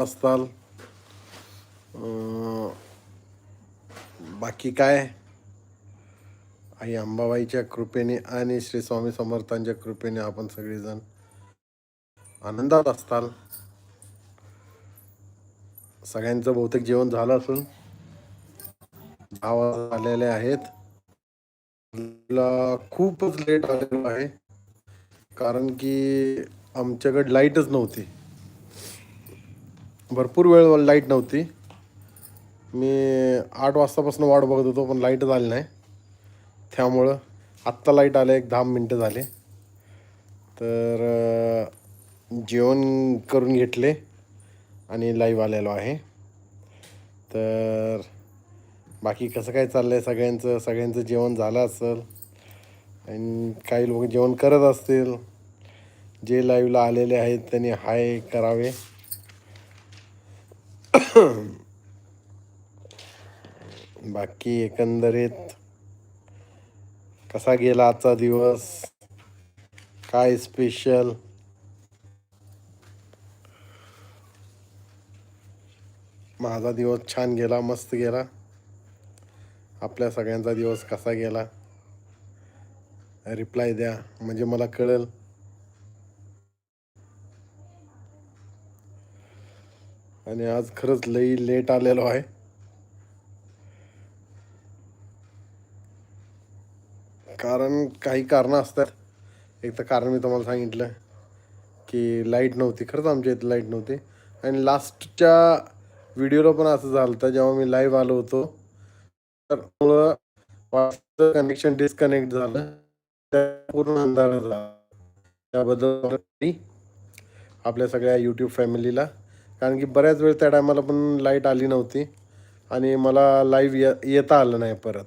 असताल. अं, बाकी काय? आई अंबाबाईच्या कृपेने आणि श्री स्वामी समर्थांच्या कृपेने आपण सगळेजण आनंदात असताल. सगळ्यांचं बहुतेक जेवण झालं असून दहा आलेले आहेत. खूपच लेट आलेलो आहे. कारण की आमच्याकडे लाईटच नव्हती. भरपूर वेळ लाइट नव्हती. मी आठ वाजतापासून वाट बघत होतो पण लाइट आली नाही. त्यामुळं आत्ता लाइट आले एक दहा मिनटं झाले. तर जेवण करून घेतले आणि लाईव्ह आलेलो आहे. तर बाकी कसं काय चाललं आहे सगळ्यांचं? सगळ्यांचं जेवण झालं असेल. आणि काही लोक जेवण करत असतील. जे लाईव्हला आलेले आहेत त्यांनी हाय करावे. बाकी एकंदरीत कसा गेला आजचा दिवस? काय स्पेशल माझा दिवस छान गेला मस्त गेला. आपल्या सगळ्यांचा दिवस कसा गेला? रिप्लाय द्या. म्हणजे मला कळेल. आणि आज खरंच लई लेट आलेलो आहे. कारण काही कारणं असतात. एक तर कारण मी तुम्हाला सांगितलं की लाइट नव्हती. खरंच आमच्या इथे लाइट नव्हती. आणि लास्टच्या व्हिडिओला पण असं झालं होतं जेव्हा मी लाईव्ह आलो होतो तर कनेक्शन डिस्कनेक्ट झालं. त्या पूर्ण अंधार झाला. त्याबद्दल आपल्या सगळ्या यूट्यूब फॅमिलीला कारण की बऱ्याच वेळ त्या टायमाला पण लाइट आली नव्हती आणि मला लाईव्ह ये येता आलं नाही परत.